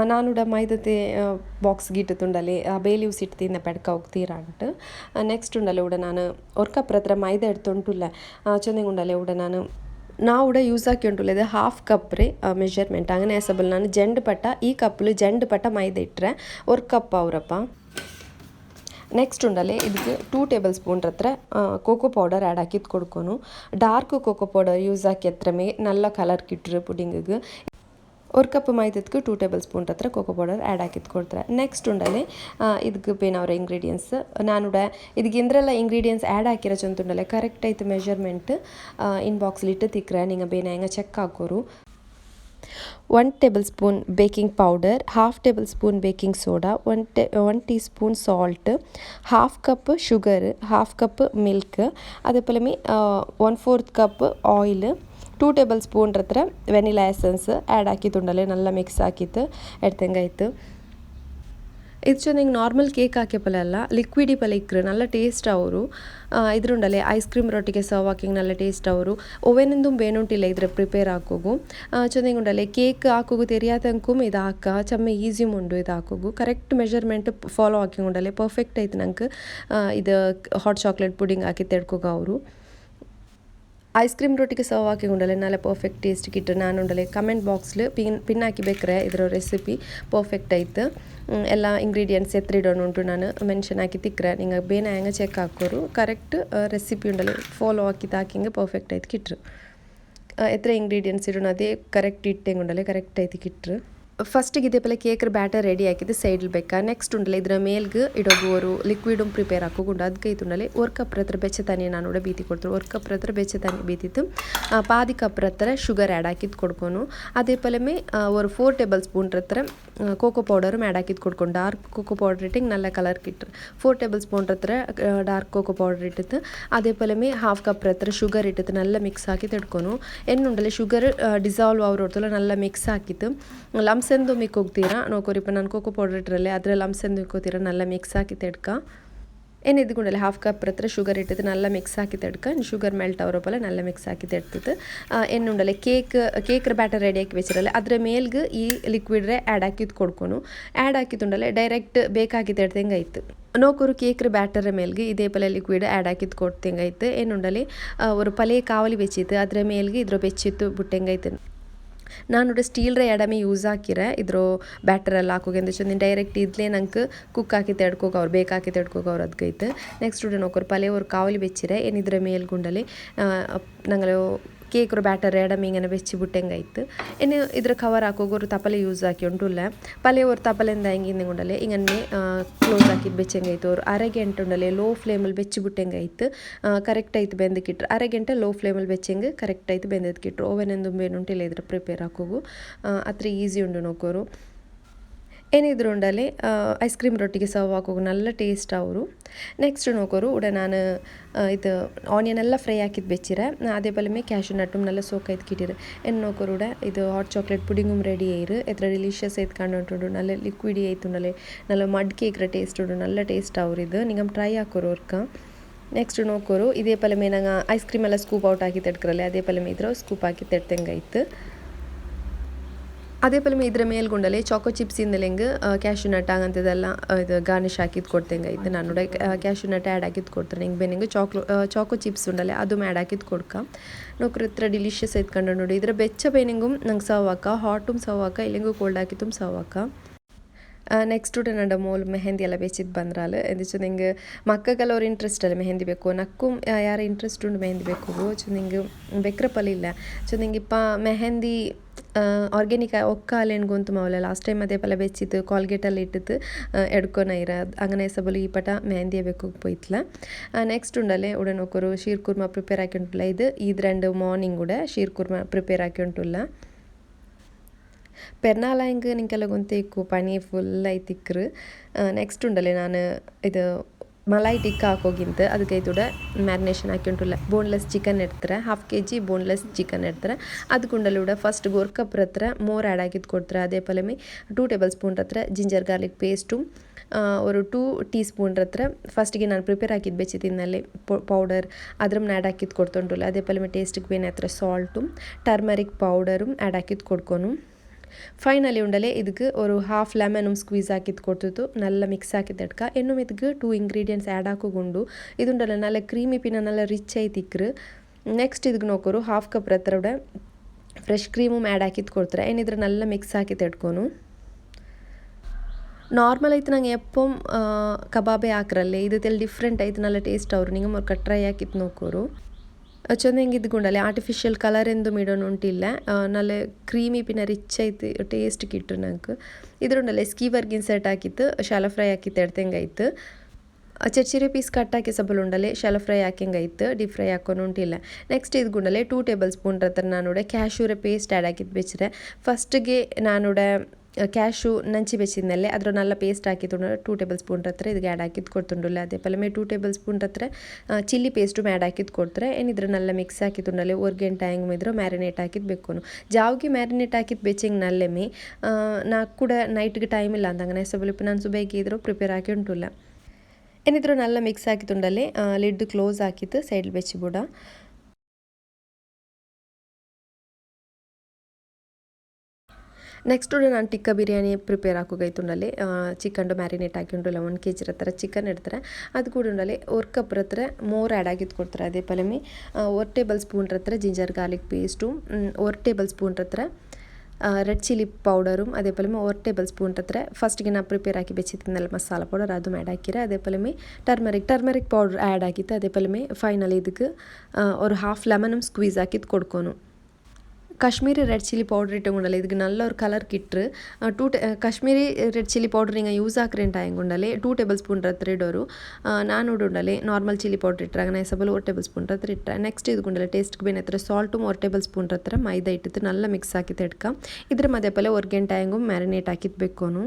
S2: ನಾನು ಉಡ ಮೈದತೆ ಬಾಕ್ಸ್ ಗಿಟ್ಟು ತುಂಡಲ್ಲಿ ಬೇ ಲೀವ್ಸ್ ಇಟ್ಟು ತಿಂದ ಪೆಡ್ಕ ಹೋಗ್ತೀರಾ ಅಂಟು ನೆಕ್ಸ್ಟ್ ಉಂಡಲ್ಲಿ ಉಡ ನಾನು ಒರ್ಕಪ್ರ ಹತ್ರ ಮೈದಾ ಎಡ್ತುಂಟುಲ್ಲ ಚೊಂದಿಂಗ್ ಉಂಡಲ್ಲಿ ಉಡ ನಾನು ನಾವು ಕೂಡ ಯೂಸ್ ಹಾಕಿ ಉಂಟುಲ್ಲ ಇದು ಹಾಫ್ ಕಪ್ ರೀ ಮೆಜರ್ಮೆಂಟ್ അങ്ങനെ ಹೆಸಬಲ್ ನಾನು ಜಂಡು ಪಟ್ಟ ಈ ಕಪ್ಪಲು ಜಂಡು ಪಟ್ಟ ಮೈದಾ ಇಟ್ಟರೆ ஒரு ಕಪ್ ಅವರಪ್ಪ ನೆಕ್ಸ್ಟ್ ಉಂಡಲೆ ಇದಕ್ಕೆ ಟೂ ಟೇಬಲ್ ಸ್ಪೂನ್ ಹತ್ರ ಕೋಕೋ ಪೌಡರ್ ಆ್ಯಡ್ ಹಾಕಿದ್ ಕೊಡ್ಕೊನು. ಡಾರ್ಕ್ ಕೋಕೋ ಪೌಡರ್ ಯೂಸ್ ಹಾಕಿ ಹತ್ರ ಮೇ ನಲ್ಲ ಕಲರ್ ಕಿಟ್ಟರು ಪುಡಿಂಗಿಗೆ. ஒரு ಕಪ್ ಮೈದಕ್ಕೆ ಟೂ ಟೇಬಲ್ ಸ್ಪೂನ್ ಹತ್ರ ಕೋಕೋ ಪೌಡರ್ ಆ್ಯಡ್ ಹಾಕಿದ್ ಕೊಡ್ತಾರೆ. ನೆಕ್ಸ್ಟ್ ಉಂಡಲೆ ಇದಕ್ಕೆ ಬೇನವರ ಇಂಗ್ರೀಡಿಯೆಂಟ್ಸ್ ನಾನುಡ ಇದಕ್ಕೆ ಇಂದ್ರೆಲ್ಲ ಇಂಗ್ರೀಡಿಯೆಂಟ್ಸ್ ಆ್ಯಡ್ ಹಾಕಿರೋ ಚೊಂತುಂಡಲೆ ಕರೆಕ್ಟ್ ಆಯ್ತು ಮೆಷರ್ಮೆಂಟ್ ಇನ್ ತಿಕ್ಕರೆ ನಿಂಗೆ ಬೇನೆ ಹೆಂಗೆ ಚೆಕ್ ಹಾಕೋರು. one tablespoon baking powder half tablespoon baking soda one tea one teaspoon salt half cup sugar half cup milk അതേപോലെ one fourth cup oil two tablespoon ಹತ್ರ vanilla essence add ಹಾಕಿತ್ತುಂಡಲೆ ನಲ್ಲ mix ಹಾಕಿತ್ತು ಎಡ್ತಂಗಾಯ್ತು ಇದು ಚೆನ್ನಾಗಿ normal cake ಹಾಕಿ ಪಲ್ಲೆ ಅಲ್ಲ liquidity ಪಲ್ಲೆ ಇಕ್ಕರು ನಲ್ಲ taste ಅವರು. ಇದ್ರುಂಡಲೆ ಐಸ್ ಕ್ರೀಮ್ ರೊಟ್ಟಿಗೆ ಸರ್ವ್ ಹಾಕಿಂಗ್ ನಲ್ಲ ಟೇಸ್ಟ್ ಅವರು. ಓವೆನಿಂದು ಬೇನುಂಟಿಲ್ಲ ಇದ್ರೆ ಪ್ರಿಪೇರ್ ಹಾಕೋಗು. ಚೆನ್ನಾಗಿ ಉಂಡಲೆ ಕೇಕ್ ಹಾಕೋಗು ತೆರಿಯಾತಂಕುಮ್ ಇದು ಹಾಕ, ಚಮ್ಮೆ ಈಸಿ ಉಂಡು ಇದು ಹಾಕೋಗು. ಕರೆಕ್ಟ್ ಮೆಷರ್ಮೆಂಟ್ ಫಾಲೋ ಹಾಕಿಂಗ್ ಉಂಡಲೆ ಪರ್ಫೆಕ್ಟ್ ಆಯ್ತು ನಂಗೆ. ಇದು ಹಾಟ್ ಚಾಕ್ಲೇಟ್ ಪುಡಿಂಗ್ ಹಾಕಿ ತೆಡ್ಕೋಗ ಅವರು. ಐಸ್ ಕ್ರೀಮ್ ರೊಟ್ಟಿಗೆ ಸರ್ವ್ ಹಾಕಿ ಉಂಡಲೆ, ನಾಳೆ ಪರ್ಫೆಕ್ಟ್ ಟೇಸ್ಟ್ ಕಿಟ್ಟು ನಾನು ಉಂಡಲೆ ಕಮೆಂಟ್ ಬಾಕ್ಸ್ಲು ಪಿನ್ ಹಾಕಿ ಬೇಕ್ರೆ ಇದರ ರೆಸಿಪಿ ಪರ್ಫೆಕ್ಟ್ ಆಯ್ತು ಎಲ್ಲ ಇಂಗ್ರೀಡಿಯೆಂಟ್ಸ್ ಎತ್ತಿಡೋಣ ಉಂಟು ನಾನು ಮೆನ್ಷನ್ ಹಾಕಿ ತಿಕ್ರೆ. ನಿಂಗೆ ಬೇನ ಹೆಂಗೆ ಚೆಕ್ ಹಾಕೋರು ಕರೆಕ್ಟ್ ರೆಸಿಪಿ ಉಂಡಲ್ಲ ಫಾಲೋ ಹಾಕಿದ್ದು ಹಾಕಿಂಗೆ ಪರ್ಫೆಕ್ಟ್ ಆಯ್ತು ಕಿಟ್ರು. ಎത്ര ಇಂಗ್ರೀಡಿಯೆಂಟ್ಸ್ ಇಡೋಣ, ಅದೇ ಕರೆಕ್ಟ್ ಇಟ್ಟಂಗೆ ಉಂಡಲೆ ಕರೆಕ್ಟ್ ಆಯ್ತು ಕಿಟ್ರು. ಫಸ್ಟಿಗೆ ಇದೇ ಪಲ ಕೇಕ್ರ ಬ್ಯಾಟರ್ ರೆಡಿ ಹಾಕಿದ್ದು ಸೈಡ್ ಬೇಕಾ ನೆಕ್ಸ್ಟ್ ಉಂಡಲೆ ಇದರ ಮೇಲ್ಗೆ ಇಡೋದು ಅವರು ಲಿಕ್ವಿಡ್ ಪ್ರಿಪೇರ್ ಹಾಕೋಗುಂಡು ಅದಕ್ಕೆ ಇತ್ತುಂಡಲೆ ஒரு ಕಪ್ ಹತ್ರ ಬೆಚ್ಚ ತಾನಿ ನಾನೋಡ ಬೀತಿ ಕೊಡ್ತಾರೆ ஒரு ಕಪ್ ಹತ್ರ ಬೆಚ್ಚ ತಾನಿ ಬೀತಿತ್ತು ಪಾದಿ ಕಪ್ ಹತ್ರ ಶುಗರ್ ಆ್ಯಡ್ ಹಾಕಿದ್ದು ಕೊಡ್ಕೊನು ಅದೇ ಪಲಮೆ ஒரு ಫೋರ್ ಟೇಬಲ್ ಸ್ಪೂನ್ ಹತ್ರ ಕೋಕೋ ಪೌಡರ್ ಮ್ಯಾಡ್ ಹಾಕಿದ್ ಕೊಡ್ಕೊಂಡು ಡಾರ್ಕ್ ಕೋಕೋ ಪೌಡರ್ ಇಟ್ಟಿಂಗ್ ನಲ್ಲ ಕಲರ್ ಕಿಟ್ರು ಫೋರ್ ಟೇಬಲ್ ಸ್ಪೂನ್ ಹತ್ರ ಡಾರ್ಕ್ ಕೋಕೋ ಪೌಡರ್ ಇಟ್ಟಿತ್ತು. ಅದೇ ಪಲಮೆ ಹಾಫ್ ಕಪ್ ಹತ್ರ ಶುಗರ್ ಇಟ್ಟಿತ್ತು, ನಲ್ಲ ಮಿಕ್ಸ್ ಹಾಕಿ ತಿಡ್ಕೊನು. ಎನ್ನುಂಡಲೆ ಶುಗರ್ ಡಿಸಾಲ್ವ್ ಅವ್ರ ನಲ್ಲ ಮಿಕ್ಸ್ ಹಾಕಿತ್ತು. ಲಮ್ಸ್ ಮಿಕ್ ಹೋಗ್ತೀರಾ ನೋಕೋರಿಪ್ಪ ನಾನು ಕೋಕೋ ಪೌಡರ್ ಇಟ್ರಲ್ಲೇ ಅದರ ಲಮ್ಸೆಂದು ಮಿಕ್ಕೋತೀರಾ? ನಲ್ಲ ಮಿಕ್ಸ್ ಹಾಕಿ ತೆಡ್ಕ. ಏನಿದು ಗುಂಡಲ್ಲ ಹಾಫ್ ಕಪ್ ಹತ್ರ ಶುಗರ್ ಇಟ್ಟಿದ್ದು, ನಲ್ಲ ಮಿಕ್ಸ್ ಹಾಕಿ ತಡ್ಕೊಂಡು ಶುಗರ್ ಮೆಲ್ಟ್ ಅವರಪ್ಪಲ್ಲ ನಲ್ಲ ಮಿಕ್ಸ್ ಹಾಕಿ ತಡ್ತಿತ್ತು. ಉಂಡಲೆ ಕೇಕ್ ಕೇಕ್ರ ಬ್ಯಾಟರ್ ರೆಡಿ ಹಾಕಿ ವೆಚ್ಚಿರಲ್ಲ ಅದರ ಮೇಲ್ಗೆ ಈ ಲಿಕ್ವಿಡ್ರೇ ಆ್ಯಡ್ ಹಾಕಿದ್ದು ಕೊಡ್ಕೊನು. ಆ್ಯಡ್ ಹಾಕಿತ್ತುಂಡಲ್ಲ ಡೈರೆಕ್ಟ್ ಬೇಕಾಗಿದ್ದು ಎಡ್ದಂಗಾಯ್ತು ನೋಕೂರು ಕೇಕ್ರ ಬ್ಯಾಟರ್ ಮೇಲ್ಗೆ ಇದೇ ಪಲೆ ಲಿಕ್ವಿಡ್ ಆ್ಯಡ್ ಹಾಕಿದ್ ಕೊಡ್ತಂಗೈತೆ ಏನುಂಡಲಿ ಅವರು ಪಲೆ ಕಾವಲಿ ಬೆಚ್ಚಿತ್ತು, ಅದರ ಮೇಲ್ಗೆ ಇದ್ರ ಬೆಚ್ಚಿತ್ತು ಬಿಟ್ಟಂಗೈತೆ ನಾನು ಸ್ಟೀಲ್ರ ಎಡಮೆ ಯೂಸ್ ಹಾಕಿರೆ, ಇದ್ರ ಬ್ಯಾಟರ್ ಹಾಕೋಗಿ, ಅಂದ್ರೆ ಚಂದ ಡೈರೆಕ್ಟ್ ಇದ್ಲೇ ನಂಗೆ ಕುಕ್ ಹಾಕಿ ತೆಡ್ಕೋಗ ಅವ್ರು ಬೇಕಾಕಿ ತೆಡ್ಕೋಗ ಅವ್ರು ಅದಕ್ಕೈತೆ ನೆಕ್ಸ್ಟ್ ಸ್ಟೂಡೆಂಟ್ ಒಕ್ಕರ್ ಪಲೇ ಅವ್ರು ಕಾವಲಿ ಬೆಚ್ಚಿರೆ ಏನಿದ್ರೆ ಮೇಲ್ಗುಂಡಲಿ ನಂಗೆ ಕೇಕ್ರ ಬ್ಯಾಟರ್ ಎಡಮೆ ಹಿಂಗೆ ಬೆಚ್ಚಿ ಬಿಟ್ಟಂಗಾಯ್ತು ಇನ್ನು ಇದ್ರ ಕವರ್ ಹಾಕೋಗೋರು ತಪಲೆ ಯೂಸ್ ಹಾಕಿ ಉಂಟುಲ್ಲ ಪಲ್ಯ ಅವ್ರು ತಪಲೆಂದ ಹೆಂಗಿಂದ ಉಂಡಲೆ ಹಿಂಗನ್ನೆ ಕ್ಲೋಸ್ ಹಾಕಿದ್ದು ಬೆಚ್ಚಂಗಾಯ್ತು ಅವ್ರು ಅರೆ ಗಂಟೆ ಉಂಡಲೆ ಲೋ ಫ್ಲೇಮಲ್ಲಿ ಬೆಚ್ಚಿ ಬಿಟ್ಟಂಗಾಯ್ತು ಕರೆಕ್ಟ್ ಆಯ್ತು ಬೆಂದಕ್ಕಿಟ್ರು ಅರೆ ಗಂಟೆ ಲೋ ಫ್ಲೇಮಲ್ಲಿ ಬೆಚ್ಚಂಗೆ ಕರೆಕ್ಟ್ ಆಯ್ತು ಬೆಂದಕ್ಕಿಟ್ರು ಓವೆನ್ ಎಂದು ಬೇನುಂಟಿಲ್ಲ ಇದ್ರ ಪ್ರಿಪೇರ್ ಹಾಕೋಗು ಅತ್ರ ಈಸಿ ಉಂಡು ನೋಕೋರು ಏನಿದ್ರು ಉಂಡಲ್ಲಿ ಐಸ್ ಕ್ರೀಮ್ ರೊಟ್ಟಿಗೆ ಸರ್ವ್ ಹಾಕೋಗು ನಲ್ಲ ಟೇಸ್ಟ್ ಅವರು. ನೆಕ್ಸ್ಟ್ ನೋಕೋರು ಉಡ ನಾನು ಇದು ಆನಿಯನ್ ಎಲ್ಲ ಫ್ರೈ ಹಾಕಿದ್ದು ಬೆಚ್ಚಿರ ಅದೇ ಪಲಮೆ ಕ್ಯಾಶು ನಟ್ಟು ನಲ್ಲ ಸೋಕಾಯ್ತು ಕಿಟ್ಟಿರು. ಏನು ನೋಕೋರು ಉಡ, ಇದು ಹಾಟ್ ಚಾಕ್ಲೇಟ್ ಪುಡಿಂಗುಮ್ ರೆಡಿ ಆಯ್ರು ಎತ್ರ ಡಿಲಿಷಿಯಸ್ ಐತ್ ಕಂಡು ನಲ್ಲ ಲಿಕ್ವಿಡಿ ಆಯ್ತು ನಲ್ಲ ನಲ್ಲ ಮಡ್ ಕೇಕ್ರ ಟೇಸ್ಟ್ ಉಡು, ನಲ್ಲ ಟೇಸ್ಟ್ ಅವ್ರಿದು ನಿಂಗಮ್ ಟ್ರೈ ಹಾಕೋರು ಅವ್ರಕ್ಕ ನೆಕ್ಸ್ಟ್ ನೋಕೋರು ಇದೇ ಪಲಮೆ ನಂಗೆ ಐಸ್ ಕ್ರೀಮ್ ಎಲ್ಲ ಸ್ಕೂಪ್ ಔಟ್ ಹಾಕಿ ತೆಡ್ಕರಲ್ಲ, ಅದೇ ಪಲಮೆ ಇದ್ರೆ ಸ್ಕೂಪ್ ಹಾಕಿ ತೆಡ್ತಂಗಾಯ್ತು ಅದೇ ಪಲ್ಮೆ ಇದ್ರ ಮೇಲ್ಗುಂಡಲೆ ಚಾಕೊ ಚಿಪ್ಸ್ ಇಂದಲೆಂಗ್ ಕ್ಯಾಶು ನಟ್ ಆಗಂತದೆಲ್ಲ ಇದು ಗಾರ್ನಿಶ್ ಹಾಕಿದ್ ಕೊಡ್ತೇಂಗ ಇದು ನಾನು ಕ್ಯಾಶು ನಟ್ ಆ್ಯಡ್ ಹಾಕಿದ್ ಕೊಡ್ತೇನೆ. ಹಿಂಗೆ ಬೇನಿಂಗ್ ಚಾಕ್ಲೋ ಚಾಕೊ ಚಿಪ್ಸ್ ಉಂಡಲೆ ಅದು ಆ್ಯಡ್ ಹಾಕಿದ್ ಕೊಡ್ಕ. ನೋಕ್ರ ಹತ್ರ ಡಿಲಿಷಿಯಸ್ ಎತ್ಕೊಂಡು ನೋಡಿ. ಇದ್ರ ಬೆಚ್ಚ ಬೇನಿಂಗು ನಂಗೆ ಸವಾಕ ಹಾಟುಮ್ ಹಾಕ ಇಲ್ಲಿಂಗು ಕೋಲ್ಡ್ ಹಾಕಿತ್ತು ಸವಾಕ ನೆಕ್ಸ್ಟ್ ನಡ ಮೋಲ್ ಮೆಹಂದಿ ಎಲ್ಲ ಬೆಚ್ಚಿದ್ದು ಬಂದ್ರಾಲ್ ಎಂದಿಚ್ಚು ನಿಂಗೆ ಮಕ್ಕಗೆಲ್ಲ ಅವ್ರ ಇಂಟ್ರೆಸ್ಟ್ ಅಲ್ಲ ಮೆಹಂದಿ ಬೇಕು. ನಕ್ಕು ಯಾರ ಇಂಟ್ರೆಸ್ಟ್ ಉಂಡು ಮೆಹಂದಿ ಬೇಕು. ಚು ನಿಂಗೆ ಬೆಕ್ರ ಇಲ್ಲ. ಚು ನಿಂಗೆ ಇಪ್ಪ, ಮೆಹಂದಿ ಆರ್ಗ್ಯಾನಿಕ್ ಒಕ್ಕಾಲೇನು ಗೊಂತು ಮಾವಲ್ಲ ಲಾಸ್ಟ್ ಟೈಮ್ ಅದೇ ಪಲ ಬೆಚ್ಚಿತ್ತು ಕಾಲ್ಗೇಟಲ್ಲಿ ಇಟ್ಟಿತ್ತು ಎಡ್ಕೊನ ಇರ ಅಂಗನೆ ಸಬಲು ಈ ಪಟ ಮೆಹಂದಿಯ ಬೆಕ್ಕು ಪೋಯ್ತಲ. ನೆಕ್ಸ್ಟ್ ಉಂಡಲೆ ಉಡನೊಕ್ಕರು ಶೀರ್ ಕುರ್ಮಾ ಪ್ರಿಪೇರ್ ಹಾಕಿ ಉಂಟುಲ್ಲ ಇದು ಈದ್ ಮಾರ್ನಿಂಗ್ ಕೂಡ ಶೀರ್ ಕುರ್ಮಾ ಪ್ರಿಪೇರ್ ಆಕಿ ಉಂಟುಲ್ಲ ಪೆರ್ನಾಲಾಯಂಗ್ ಗೊಂತೆ ಇಕ್ಕು ಪನಿ ಫುಲ್ ಐತಿಕ್ರು. ನೆಕ್ಸ್ಟ್ ಉಂಡಲೆ ನಾನು ಇದು ಮಲಾಯಿ ಟಿಕ್ಕ ಹಾಕೋಗಿಂತ ಅದಕ್ಕೆ ಇದೂಡ ಮ್ಯಾರಿನೇಷನ್ ಹಾಕಿ ಉಂಟುಲ್ಲ ಬೋನ್ಲೆಸ್ ಚಿಕನ್ ಇಡ್ತಾರೆ half K G boneless chicken ಇಡ್ತಾರೆ ಅದಕ್ಕೆ ಫಸ್ಟ್ ಗೋರ್ಕಪ್ರ ಹತ್ರ ಮೋರ್ ಆ್ಯಡ್ ಆಗಿದ್ದು ಕೊಡ್ತಾರೆ. ಅದೇ ಪಲಮಿ ಟೂ ಟೇಬಲ್ ಸ್ಪೂನ್ ಹತ್ರ ಜಿಂಜರ್ ಗಾರ್ಲಿಕ್ ಪೇಸ್ಟು ಅವರು ಟೂ ಟೀ ಸ್ಪೂನ್ ಹತ್ರ ಫಸ್ಟಿಗೆ ನಾನು ಪ್ರಿಪೇರ್ ಹಾಕಿದ್ದು ಬೆಚ್ಚಿ ತಿನ್ನಲ್ಲಿ ಪೌಡರ್. ಅದ್ರ ಆ್ಯಡ್ ಹಾಕಿದ್ದು ಕೊಡ್ತೊಂಡುಲ್ಲ. ಅದೇ ಪಲಮಿ ಟೇಸ್ಟಿಗೆ ಬೇನೆ ಹತ್ರ ಸಾಲ್ಟು, ಟರ್ಮರಿಕ್ ಪೌಡರು ಆ್ಯಡ್ ಹಾಕಿದ್ದು ಕೊಡ್ಕೊನು. ಫೈನಲಿ ಉಂಡಲೆ ಇದಕ್ಕೆ ஒரு ಹಾಫ್ ಲೆಮನ್ ಸ್ಕ್ವೀಸ್ ಹಾಕಿದ್ ಕೊಡ್ತಿತ್ತು ನಲ್ಲ ಮಿಕ್ಸ್ ಹಾಕಿದ್ ಅಡ್ಕ ಎನ್ನು ಇದಕ್ಕೆ ಟೂ ಇಂಗ್ರೀಡಿಯೆಂಟ್ಸ್ ಆ್ಯಡ್ ಹಾಕೋಗೊಂಡು ಇದುಂಡಲ್ಲ ನಲ್ಲ ಕ್ರೀಮಿ ಪಿನ ನಲ್ಲ ರಿಚ್ ಐತಿಕ್ರು. ನೆಕ್ಸ್ಟ್ ಇದಕ್ಕೆ ನೋಕೋರು ಹಾಫ್ ಕಪ್ ಹತ್ರ ಫ್ರೆಶ್ ಕ್ರೀಮು ಆ್ಯಡ್ ಹಾಕಿದ್ ಕೊಡ್ತಾರೆ. ಏನಿದ್ರೆ ನಲ್ಲ ಮಿಕ್ಸ್ ಹಾಕಿ ತೆಡ್ಕೊನು ನಾರ್ಮಲ್ ಐತೆ ನಂಗೆ ಎಪ್ಪಂ ಕಬಾಬೆ ಹಾಕ್ರಲ್ಲೇ. ಇದು ಡಿಫ್ರೆಂಟ್ ಐತೆ, ನಲ್ಲ ಟೇಸ್ಟ್ ಅವರು. ನಿಂಗೆ ಕಟ್ ಟ್ರೈ ಹಾಕಿತ್ತು ನೋಕೋರು. ಚಂದ ಗುಂಡಲೆ ಆರ್ಟಿಫಿಷಿಯಲ್ ಕಲರ್ ಎಂದು ಮಿಡೋನ್ ಉಂಟಿಲ್ಲ. ನಲ್ಲೆ ಕ್ರೀಮಿ ಪಿನ ರಿಚ್ ಐತಿ ಟೇಸ್ಟ್ ಕಿಟ್ರು ನಂಗೆ. ಇದ್ರುಂಡಲ್ಲ ಸ್ಕೀವರ್ಗಿನ್ ಸೆಟ್ ಹಾಕಿತ್ತು ಶಾಲ ಫ್ರೈ ಹಾಕಿ ಎಡ್ತಂಗೆ ಆಯ್ತು. ಚರ್ಚಿರೆ ಪೀಸ್ ಕಟ್ಟಾಕಿ ಸಬಲ್ ಉಂಡಲೆ ಶಾಲ ಫ್ರೈ ಹಾಕಿಂಗಾಯ್ತು ಡೀಪ್ ಫ್ರೈ ಹಾಕೊಂಡು ಉಂಟಿಲ್ಲ. ನೆಕ್ಸ್ಟ್ ಇದು ಗುಂಡಲೆ ಟೂ ಟೇಬಲ್ ಸ್ಪೂನ್ ಹತ್ರ ನಾನುಡೆ ಕ್ಯಾಶೂರ ಪೇಸ್ಟ್ ಆ್ಯಡ್ ಹಾಕಿದ್ದು ಬೆಚ್ಚರೆ ಫಸ್ಟ್ಗೆ ನಾನುಡೆ ಕ್ಯಾಶು ನಂಚಿ ಬೆಚ್ಚಿದ್ಮೇಲೆ ಅದ್ರ ನಲ್ಲ ಪೇಸ್ಟ್ ಹಾಕಿತ್ತು ಟೂ ಟೇಬಲ್ ಸ್ಪೂನ್ ಹತ್ರ ಇದಕ್ಕೆ ಆ್ಯಡ್ ಹಾಕಿದ್ದು ಕೊಡ್ತುಂಡುಲ್ಲ ಅದೇ ಪಲ್ಲೆ. ಟೂ ಟೇಬಲ್ ಸ್ಪೂನ್ ಹತ್ರ ಚಿಲ್ಲಿ ಪೇಸ್ಟು ಆ್ಯಡ್ ಹಾಕಿದ್ದು ಕೊಡ್ತಾರೆ ಏನು ನಲ್ಲ ಮಿಕ್ಸ್ ಹಾಕಿತ್ತುಂಡಲೆ ಒಂದು ಗಂಟೆ ಹಂಗೆ ಮಿದ್ರೆ ಮ್ಯಾರಿನೇಟ್ ಹಾಕಿದ್ದು ಬೇಕು ಜಾವ್ಗೆ ಮ್ಯಾರಿನೇಟ್ ಹಾಕಿದ್ದು ಬೆಚ್ಚಿಂಗ್ ನಲ್ಲೆಮಿ ನಾ ಕೂಡ ನೈಟ್ಗೆ ಟೈಮ್ ಇಲ್ಲ ಅಂದಂಗೆ ಸೊಬಲಿಪ್ಪು ನಾನು ಸುಬೇಕಿ ಇದ್ರು ಪ್ರಿಪೇರ್ ಹಾಕಿ ಉಂಟುಲ್ಲ. ಏನಿದ್ರು ನಲ್ಲ ಮಿಕ್ಸ್ ಹಾಕಿತ್ತುಂಡಲೆ ಲಿಡ್ ಕ್ಲೋಸ್ ಹಾಕಿತ್ತು ಸೈಡ್ ಬೆಚ್ಚಿ ನೆಕ್ಸ್ಟ್ ನಾನು ಟಿಕ್ಕ ಬಿರಿಯಾನಿ ಪ್ರಿಪೇರ್ ಹಾಕೋಗೈತುಂಡಲ್ಲಿ ಚಿಕನ್ ಮ್ಯಾರಿನೇಟ್ ಹಾಕಿಂಡುಲ್ಲ ಒಂದು ಕೆ ಜಿ ಹತ್ರ ಚಿಕನ್ ಇಡ್ತಾರೆ. ಅದು ಕೂಡ ಉಂಡಲ್ಲಿ ಒರ್ ಕಪ್ ಹತ್ರ ಮೋರ್ ಆ್ಯಡ್ ಆಗಿದ್ದು ಕೊಡ್ತಾರೆ ಅದೇ ಪಲಮಿ ಒರ್ ಟೇಬಲ್ ಸ್ಪೂನ್ ಹತ್ರ ಜಿಂಜರ್ ಗಾರ್ಲಿಕ್ ಪೇಸ್ಟು ಒರ್ ಟೇಬಲ್ ಸ್ಪೂನ್ ಹತ್ರ ರೆಡ್ ಚಿಲ್ಲಿ ಪೌಡರು ಅದೇ ಪಲಮಿ ಒರ್ ಟೇಬಲ್ ಸ್ಪೂನ್ ಹತ್ರ ಫಸ್ಟ್ಗೆ ನಾ ಪ್ರಿಪೇರ್ ಹಾಕಿ ಬೆಚ್ಚಿತ್ತಿನಲ್ಲ ಮಸಾಲ ಪೌಡರ್ ಅದು ಆ್ಯಡ್ ಹಾಕಿರ, ಅದೇ ಪಲಮಿ ಟರ್ಮರಿಕ್ ಟರ್ಮರಿಕ್ ಪೌಡರ್ ಆ್ಯಡ್ ಆಗಿತ್ತು, ಅದೇ ಪಲಮಿ ಫೈನಲ್ ಇದಕ್ಕೆ ஒரு ಹಾಫ್ ಲೆಮನ್ ಸ್ಕ್ವೀಸ್ ಹಾಕಿದ್ದು ಕೊಡ್ಕೊನು. ಕಾಶ್ಮೀರಿ ರೆಡ್ ಚಿಲ್ಲಿ ಪೌಡರ್ ಇಟ್ಟುಕೊಂಡಲ್ಲ ಇದಕ್ಕೆ ನಲ್ಲ ஒரு colour ಕಿಟ್ರು two Kashmiri red chilli powder ಹಿಂಗೆ ಯೂಸ್ ಹಾಕ್ರೆಂಟ ಹೆಂಗುಂಡಲೆ ಟೂ ಟೇಬಲ್ ಸ್ಪೂನ್ ಹತ್ರ ಇಡೋರು ನಾನು ಉಂಡಲೆ ನಾರ್ಮಲ್ ಚಿಲ್ಲಿ ಪೌಡರ್ ಇಟ್ಟರೆ ನಾ ಸಬಲ್ ಒಂದು ಟೇಬಲ್ ಸ್ಪೂನ್ ಹತ್ರ ಇಟ್ಟರೆ ನೆಕ್ಸ್ಟ್ ಇದಕ್ಕೆ ಟೇಸ್ಟ್ಗೆ ಬೇನೆ ಹತ್ರ ಸಾಲ್ಟು ಒಂದು ಟೇಬಲ್ ಸ್ಪೂನ್ ಹತ್ರ ಮೈದಾ ಇಟ್ಟಿತ್ತು ನಲ್ಲ ಮಿಕ್ಸ್ ಹಾಕಿ ತೆಡ್ಕ ಇದ್ರ ಮಧ್ಯೆ ಪಲ್ಲೆ ಒಂದು ಗಂಟೆ ಹೆಂಗು ಮ್ಯಾರಿನೇಟ್ ಹಾಕಿದ್ದು